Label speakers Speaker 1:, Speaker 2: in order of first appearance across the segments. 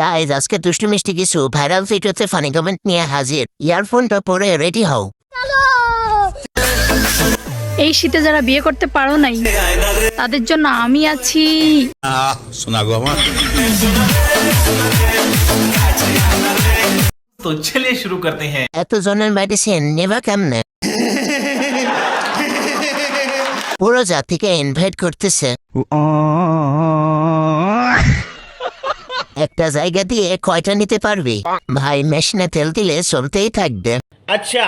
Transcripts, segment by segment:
Speaker 1: Guys আজকে দুষ্টু মিষ্টি কিছু ভাইরাল ভিডিওতে ফানি কমেন্ট নিয়ে হাজির। ইয়ারফোনটা পরে রেডি হও।
Speaker 2: এই শীতে যারা বিয়ে করতে পারো নাই তাদের জন্য আমি আছি।
Speaker 3: আমার
Speaker 4: তো শুরু করতে হ্যাঁ। এত
Speaker 1: জনের মেডিসিন নেবা কেমনে? পুরো জাতিকে ইনভাইট করতেছে। একটা জায়গা দিয়ে কয়টা নিতে পারবি? ভাই মেশিনে তেল দিলে চলতেই থাকবে।
Speaker 4: আচ্ছা।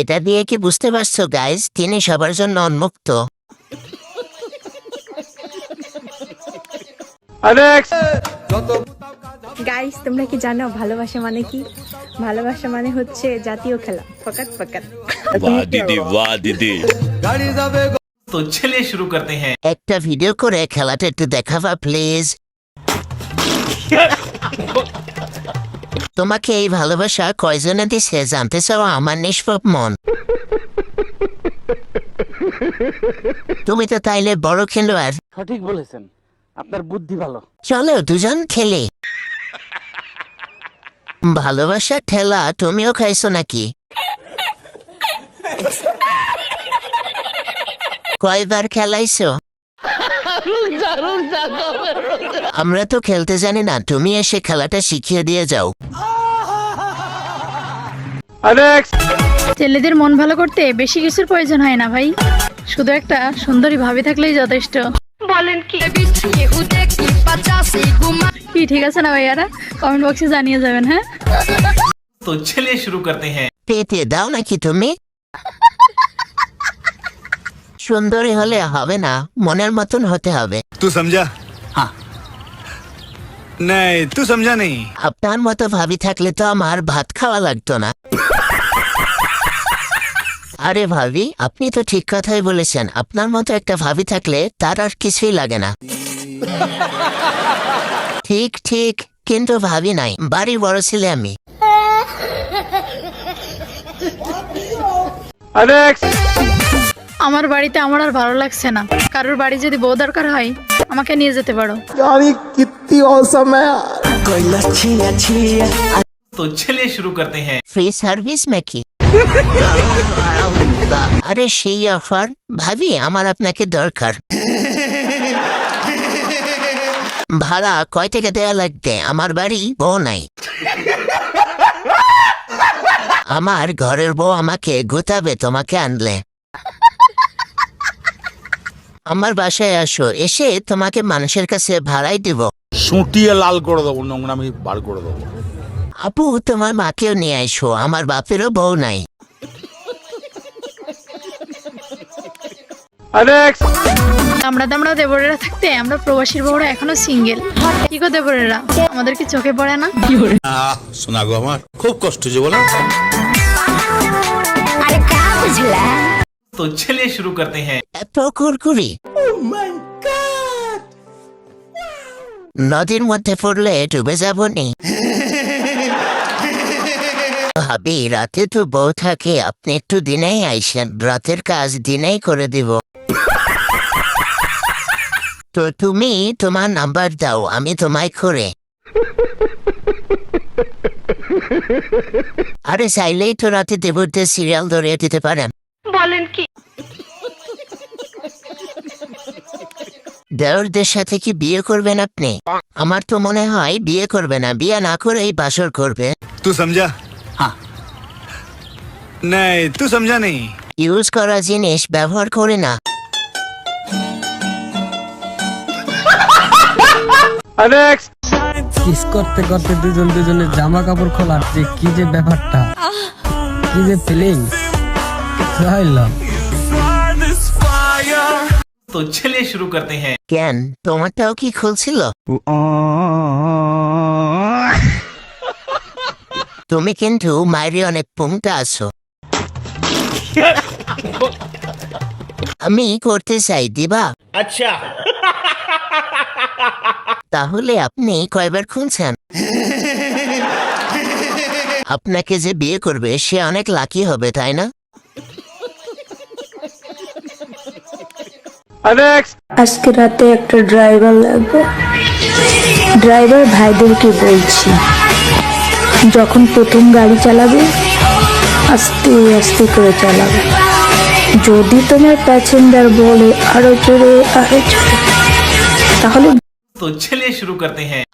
Speaker 1: এটা দিয়ে কি বুঝতে পারছ গাইজ তিনি সবার জন্য উন্মুক্ত।
Speaker 5: গাইস তোমরা কি জানো ভালোবাসা মানে কি? ভালোবাসা মানে হচ্ছে জাতীয় খেলা। ফকাত ফকাত।
Speaker 3: দিদি দিদি।
Speaker 4: तो चलिए शुरू करते हैं
Speaker 1: একটা ভিডিও করে খেলাটা একটু দেখাবা প্লিজ তোমাকে এই ভালোবাসা কয়জনে দিছে জানতে চাও আমার নিষ্পাপ মন তুমি তো তাইলে বড় খেলোয়াড়
Speaker 6: সঠিক বলেছেন আপনার বুদ্ধি ভালো
Speaker 1: চলো দুজন খেলে ভালোবাসা খেলা তুমিও খাইছো নাকি কয়বার খেলাইছো? আমরা তো খেলতে জানি না তুমি এসে খেলাটা শিখিয়ে দিয়ে যাও।
Speaker 2: ছেলেদের মন ভালো করতে বেশি কিছুর প্রয়োজন হয় না ভাই। শুধু একটা সুন্দরী ভাবি থাকলেই যথেষ্ট। বলেন কি? ঠিক আছে না ভাইয়ারা? কমেন্ট বক্সে জানিয়ে যাবেন হ্যাঁ?
Speaker 4: তো চলে শুরু করতে হ্যাঁ।
Speaker 1: পেতে দাও নাকি তুমি? সুন্দরী হলে হবে না মনের মতন হতে হবে
Speaker 3: तू समझा हाँ नहीं तू समझा नहीं
Speaker 1: আপনার মতো ভাবি থাকলে তো আমার ভাত খাওয়া লাগতো না আরে ভাবি আপনি তো ঠিক কথাই বলেছেন আপনার মতো একটা ভাবি থাকলে তার আর কিছুই লাগে না ঠিক ঠিক কিন্তু ভাবি নাই বাড়ি বড় ছেলে আমি
Speaker 2: আমার বাড়িতে আমার আর ভালো লাগছে না কারোর বাড়ি যদি বউ দরকার হয় আমাকে নিয়ে যেতে পারো
Speaker 4: तो चलिए शुरू करते हैं
Speaker 1: ফ্রি সার্ভিস নাকি আরে সেই অফার ভাবি আমার আপনাকে দরকার ভাড়া কয় টাকা দেয়া লাগবে আমার বাড়ি বউ নাই আমার ঘরের বউ আমাকে গোতাবে তোমাকে আনলে আমার বাসায় আসো এসে তোমাকে মানুষের কাছে ভাড়াই দিব।
Speaker 3: সুটিয়ে লাল করে দেবো নোংরামি বার করে দেবো।
Speaker 1: আপু তোমার মাকেও নিয়ে আইসো আমার বাপেরও বউ নাই।
Speaker 2: আমরা দামড়া দেবরেরা থাকতে আমরা প্রবাসীর বউরা এখনও সিঙ্গেল কি গো দেবরেরা? আমাদের কি চোখে পড়ে না?
Speaker 3: শোনা গো আমার খুব কষ্ট যে বলো।
Speaker 4: तो चलिए शुरू करते हैं
Speaker 1: এত কুরকুরি নদীর মধ্যে পড়লে ডুবে যাব নি ভাবি রাতে তো বউ থাকে আপনি একটু দিনেই আইসেন রাতের কাজ দিনেই করে দিব তো তুমি তোমার নাম্বার দাও আমি তোমায় করে আরে চাইলেই তো রাতে দেবরদের সিরিয়াল ধরিয়ে দিতে পারেন দেওরদের সাথে কি বিয়ে করবেন আপনি আমার তো মনে হয় বিয়ে করবে না বিয়ে না করেই বাসর করবে
Speaker 3: तू समझा हाँ नहीं तू समझा नहीं
Speaker 1: ইউজ করা জিনিস ব্যবহার করে না
Speaker 7: কিস করতে করতে দুজন দুজনের জামা কাপড় খোলার যে কি যে ব্যাপারটা কি যে ফিলিং
Speaker 4: तो चलिए शुरू करते हैं
Speaker 1: কেন তোমারটাও কি খুলছিল তুমি কিন্তু মায়ের অনেক পুংটা আছো আমি করতে চাই দিবা
Speaker 4: अच्छा
Speaker 1: তাহলে আপনি কয়বার খুলছেন আপনাকে যে বিয়ে করবে সে অনেক লাকি হবে তাই না
Speaker 5: আজকে রাতে একটা ড্রাইভার লাগবে। ড্রাইভার ভাইদেরকে বলছি যখন প্রথম গাড়ি চালাবে আস্তে আস্তে করে চালাবে। যদি তোমার প্যাসেঞ্জার বলে আরও চড়ে আরও জোরে তাহলে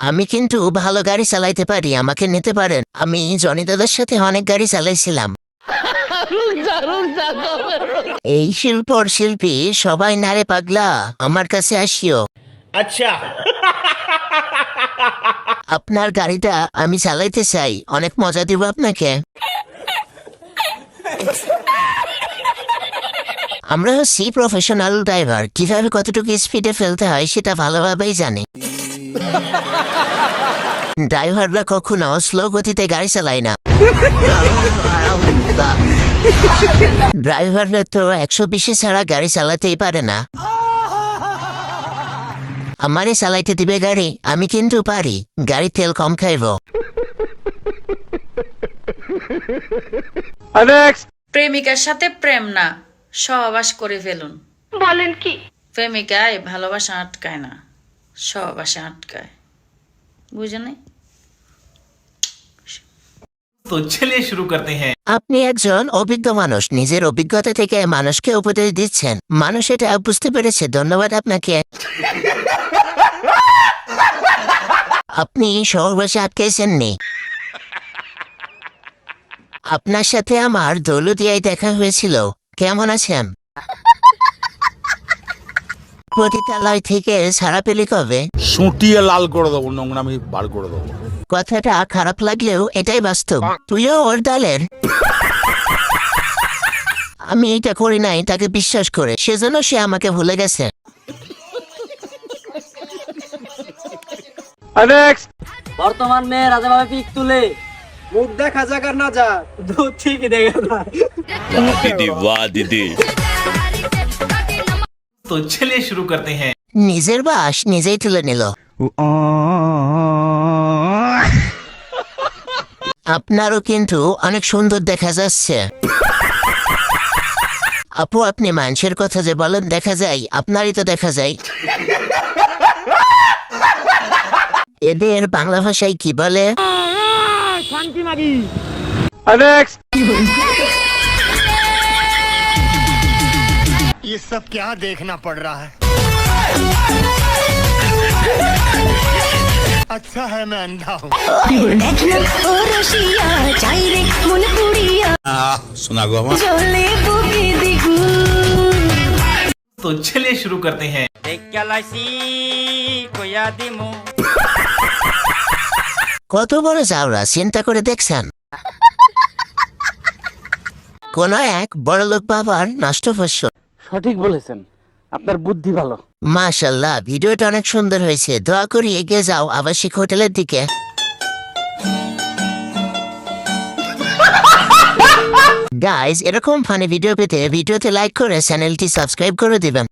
Speaker 1: আমি কিন্তু ভালো গাড়ি চালাইতে পারি আমাকে নিতে পারেন। আমি জনিতাদের সাথে অনেক গাড়ি চালাইছিলাম। এই শিল্পর শিল্পী সবাই নারে পাগলা আমার কাছে আসিও।
Speaker 4: আচ্ছা।
Speaker 1: আপনার গাড়িটা আমি চালাইতে চাই অনেক মজা দিব আপনাকে। আমরা হচ্ছি প্রফেশনাল ড্রাইভার কীভাবে কতটুকু স্পিডে ফেলতে হয় সেটা ভালোভাবেই জানি। ড্রাইভাররা কখনো স্লো গতিতে গাড়ি চালায় না। ড্রাইভাররা তো একশো বিশে ছাড়া গাড়ি চালাতেই পারে না। আমারে চালাইতে দিবে গাড়ি আমি কিন্তু পারি। গাড়ি তেল কম খাইব।
Speaker 8: প্রেমিকার সাথে প্রেম না সহবাস করে ফেলুন। বলেন কি? প্রেমিকায় ভালোবাসা আটকায় না সহবাসে আটকায়। বুঝে নাই?
Speaker 4: তো চলে শুরু করতে হ্যাঁ।
Speaker 1: আপনি একজন অভিজ্ঞ মানুষ নিজের অভিজ্ঞতা থেকে মানুষকে উপদেশ দিচ্ছেন। মানুষ এটা বুঝতে পেরেছে ধন্যবাদ আপনাকে। আপনি শহরবাসী আটকেছেননি। আপনার সাথে আমার দৌলদিয়ায় দেখা হয়েছিল। কেমন আছেন? পতিতালয় থেকে সারা পেলি কবে?
Speaker 9: সুটিয়ে লাল করে দেবো নোংরামি বার করে দেবো।
Speaker 1: কথাটা খারাপ লাগলেও এটাই বাস্তব। তুইও ওর দলের। আমি এটা করি নাই তাকে বিশ্বাস করে। সেজন্য সে আমাকে ভুলে গেছে।
Speaker 6: বর্তমান মেয়ে পিক তুলে। মুখ দেখা না দিদি
Speaker 4: দিদি। তো শুরু করতে হ্যাঁ।
Speaker 1: নিজের বাস নিজেই তুলে নিল। আপনারও কিন্তু অনেক সুন্দর দেখা যাচ্ছে আপু আপনি মানুষের কথা যে বলেন দেখা যায় আপনারই তো দেখা যায় এদের বাংলা ভাষায় কি বলে
Speaker 3: ये सब क्या देखना पड़ रहा है अच्छा है मैं अंधा हूँ
Speaker 9: শোনা গো আমার
Speaker 4: तो चलिए शुरू करते हैं
Speaker 1: কত বড় চাওড়া চিন্তা করে দেখছেন কোন এক বড়লোক বাবার নষ্ট ফসল
Speaker 6: সঠিক বলেছেন আপনার বুদ্ধি ভালো।
Speaker 1: মাশাল্লাহ, ভিডিওটা অনেক সুন্দর হয়েছে। দোয়া করি এগিয়ে যাও আবাসিক হোটেলের দিকে। গাইজ এরকম ফানি ভিডিও পেতে ভিডিওতে লাইক করে চ্যানেলটি সাবস্ক্রাইব করে দিবেন।